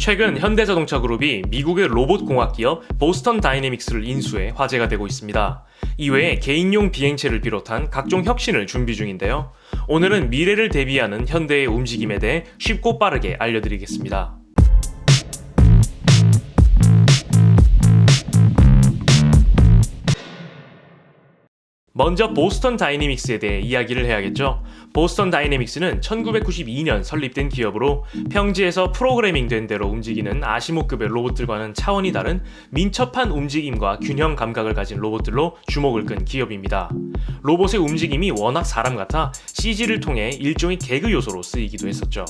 최근 현대자동차 그룹이 미국의 로봇 공학 기업 보스턴 다이내믹스를 인수해 화제가 되고 있습니다. 이외에 개인용 비행체를 비롯한 각종 혁신을 준비 중인데요. 오늘은 미래를 대비하는 현대의 움직임에 대해 쉽고 빠르게 알려드리겠습니다. 먼저 보스턴 다이내믹스에 대해 이야기를 해야겠죠. 보스턴 다이내믹스는 1992년 설립된 기업으로 평지에서 프로그래밍 된 대로 움직이는 아시모급의 로봇들과는 차원이 다른 민첩한 움직임과 균형 감각을 가진 로봇들로 주목을 끈 기업입니다. 로봇의 움직임이 워낙 사람 같아 CG를 통해 일종의 개그 요소로 쓰이기도 했었죠.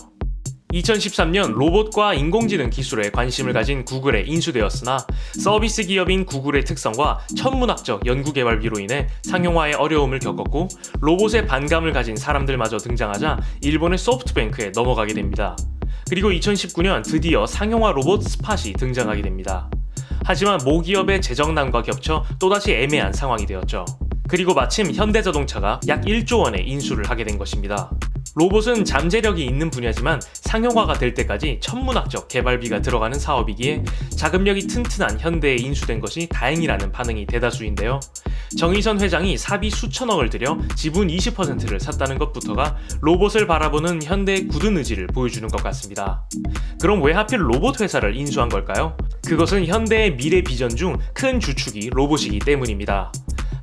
2013년 로봇과 인공지능 기술에 관심을 가진 구글에 인수되었으나 서비스 기업인 구글의 특성과 천문학적 연구개발비로 인해 상용화에 어려움을 겪었고 로봇에 반감을 가진 사람들마저 등장하자 일본의 소프트뱅크에 넘어가게 됩니다. 그리고 2019년 드디어 상용화 로봇 스팟이 등장하게 됩니다. 하지만 모기업의 재정난과 겹쳐 또다시 애매한 상황이 되었죠. 그리고 마침 현대자동차가 약 1조 원의 인수를 하게 된 것입니다. 로봇은 잠재력이 있는 분야지만 상용화가 될 때까지 천문학적 개발비가 들어가는 사업이기에 자금력이 튼튼한 현대에 인수된 것이 다행이라는 반응이 대다수인데요. 정의선 회장이 사비 수천억을 들여 지분 20%를 샀다는 것부터가 로봇을 바라보는 현대의 굳은 의지를 보여주는 것 같습니다. 그럼 왜 하필 로봇 회사를 인수한 걸까요? 그것은 현대의 미래 비전 중 큰 주축이 로봇이기 때문입니다.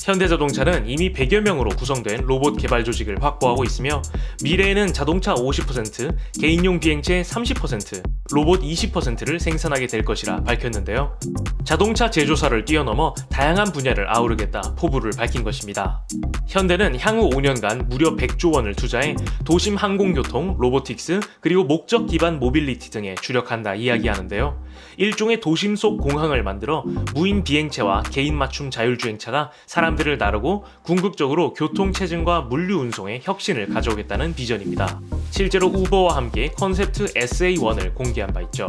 현대자동차는 이미 100여 명으로 구성된 로봇 개발 조직을 확보하고 있으며 미래에는 자동차 50%, 개인용 비행체 30%, 로봇 20%를 생산하게 될 것이라 밝혔는데요. 자동차 제조사를 뛰어넘어 다양한 분야를 아우르겠다 포부를 밝힌 것입니다. 현대는 향후 5년간 무려 100조 원을 투자해 도심 항공교통, 로보틱스, 그리고 목적 기반 모빌리티 등에 주력한다 이야기하는데요. 일종의 도심 속 공항을 만들어 무인 비행체와 개인 맞춤 자율주행차가 사람들을 나르고 궁극적으로 교통 체증과 물류 운송에 혁신을 가져오겠다는 비전입니다. 실제로 우버와 함께 컨셉트 SA1을 공개한 바 있죠.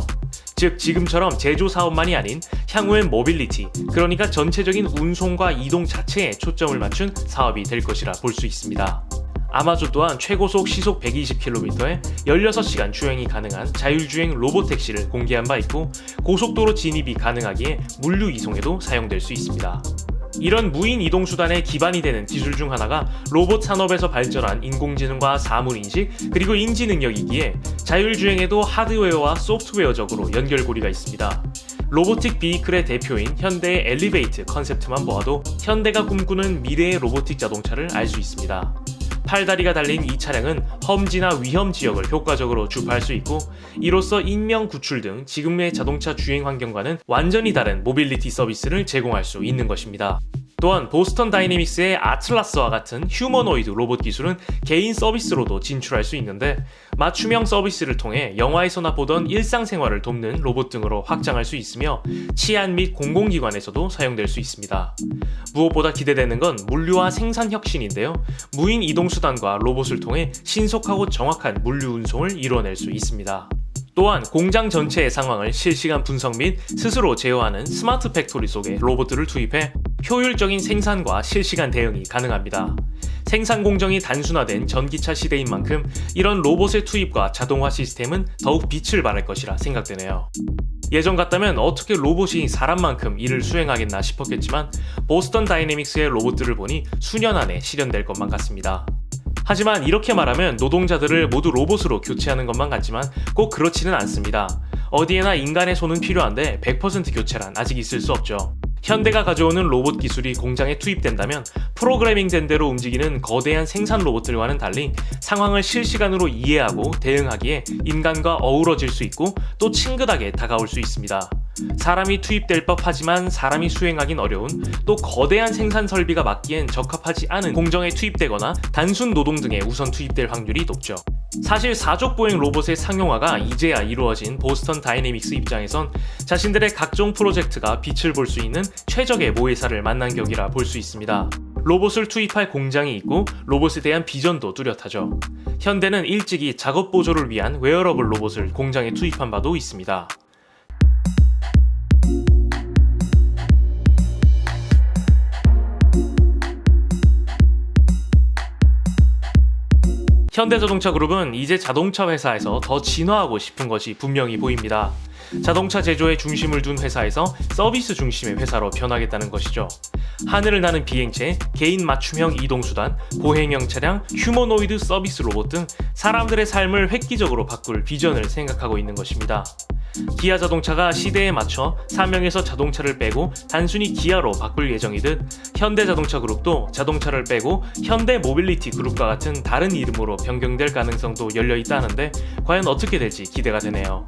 즉 지금처럼 제조 사업만이 아닌 향후엔 모빌리티, 그러니까 전체적인 운송과 이동 자체에 초점을 맞춘 사업이 될 것이라 볼 수 있습니다. 아마존 또한 최고속 시속 120km에 16시간 주행이 가능한 자율주행 로봇택시를 공개한 바 있고 고속도로 진입이 가능하기에 물류 이송에도 사용될 수 있습니다. 이런 무인 이동 수단의 기반이 되는 기술 중 하나가 로봇 산업에서 발전한 인공지능과 사물인식 그리고 인지 능력이기에 자율주행에도 하드웨어와 소프트웨어적으로 연결고리가 있습니다. 로보틱 비이클의 대표인 현대의 엘리베이트 컨셉트만 보아도 현대가 꿈꾸는 미래의 로보틱 자동차를 알 수 있습니다. 팔다리가 달린 이 차량은 험지나 위험 지역을 효과적으로 주파할 수 있고 이로써 인명 구출 등 지금의 자동차 주행 환경과는 완전히 다른 모빌리티 서비스를 제공할 수 있는 것입니다. 또한 보스턴 다이내믹스의 아틀라스와 같은 휴머노이드 로봇 기술은 개인 서비스로도 진출할 수 있는데 맞춤형 서비스를 통해 영화에서나 보던 일상생활을 돕는 로봇 등으로 확장할 수 있으며 치안 및 공공기관에서도 사용될 수 있습니다. 무엇보다 기대되는 건 물류와 생산 혁신인데요. 무인 이동수단과 로봇을 통해 신속하고 정확한 물류 운송을 이뤄낼 수 있습니다. 또한 공장 전체의 상황을 실시간 분석 및 스스로 제어하는 스마트 팩토리 속에 로봇들을 투입해 효율적인 생산과 실시간 대응이 가능합니다. 생산 공정이 단순화된 전기차 시대인 만큼 이런 로봇의 투입과 자동화 시스템은 더욱 빛을 발할 것이라 생각되네요. 예전 같다면 어떻게 로봇이 사람만큼 일을 수행하겠나 싶었겠지만 보스턴 다이내믹스의 로봇들을 보니 수년 안에 실현될 것만 같습니다. 하지만 이렇게 말하면 노동자들을 모두 로봇으로 교체하는 것만 같지만 꼭 그렇지는 않습니다. 어디에나 인간의 손은 필요한데 100% 교체란 아직 있을 수 없죠. 현대가 가져오는 로봇 기술이 공장에 투입된다면 프로그래밍 된 대로 움직이는 거대한 생산 로봇들과는 달리 상황을 실시간으로 이해하고 대응하기에 인간과 어우러질 수 있고 또 친근하게 다가올 수 있습니다. 사람이 투입될 법하지만 사람이 수행하긴 어려운 또 거대한 생산 설비가 맡기엔 적합하지 않은 공정에 투입되거나 단순 노동 등에 우선 투입될 확률이 높죠. 사실 사족 보행 로봇의 상용화가 이제야 이루어진 보스턴 다이내믹스 입장에선 자신들의 각종 프로젝트가 빛을 볼 수 있는 최적의 모회사를 만난 격이라 볼 수 있습니다. 로봇을 투입할 공장이 있고 로봇에 대한 비전도 뚜렷하죠. 현대는 일찍이 작업 보조를 위한 웨어러블 로봇을 공장에 투입한 바도 있습니다. 현대자동차 그룹은 이제 자동차 회사에서 더 진화하고 싶은 것이 분명히 보입니다. 자동차 제조에 중심을 둔 회사에서 서비스 중심의 회사로 변하겠다는 것이죠. 하늘을 나는 비행체, 개인 맞춤형 이동수단, 보행형 차량, 휴머노이드 서비스 로봇 등 사람들의 삶을 획기적으로 바꿀 비전을 생각하고 있는 것입니다. 기아 자동차가 시대에 맞춰 사명에서 자동차를 빼고 단순히 기아로 바꿀 예정이듯 현대 자동차 그룹도 자동차를 빼고 현대 모빌리티 그룹과 같은 다른 이름으로 변경될 가능성도 열려 있다는데 과연 어떻게 될지 기대가 되네요.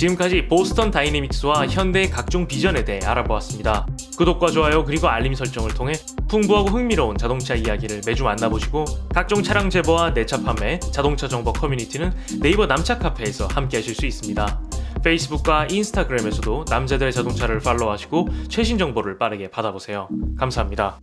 지금까지 보스턴 다이내믹스와 현대의 각종 비전에 대해 알아보았습니다. 구독과 좋아요 그리고 알림 설정을 통해 풍부하고 흥미로운 자동차 이야기를 매주 만나보시고 각종 차량 제보와 내차 판매, 자동차 정보 커뮤니티는 네이버 남차 카페에서 함께 하실 수 있습니다. 페이스북과 인스타그램에서도 남자들의 자동차를 팔로우하시고 최신 정보를 빠르게 받아보세요. 감사합니다.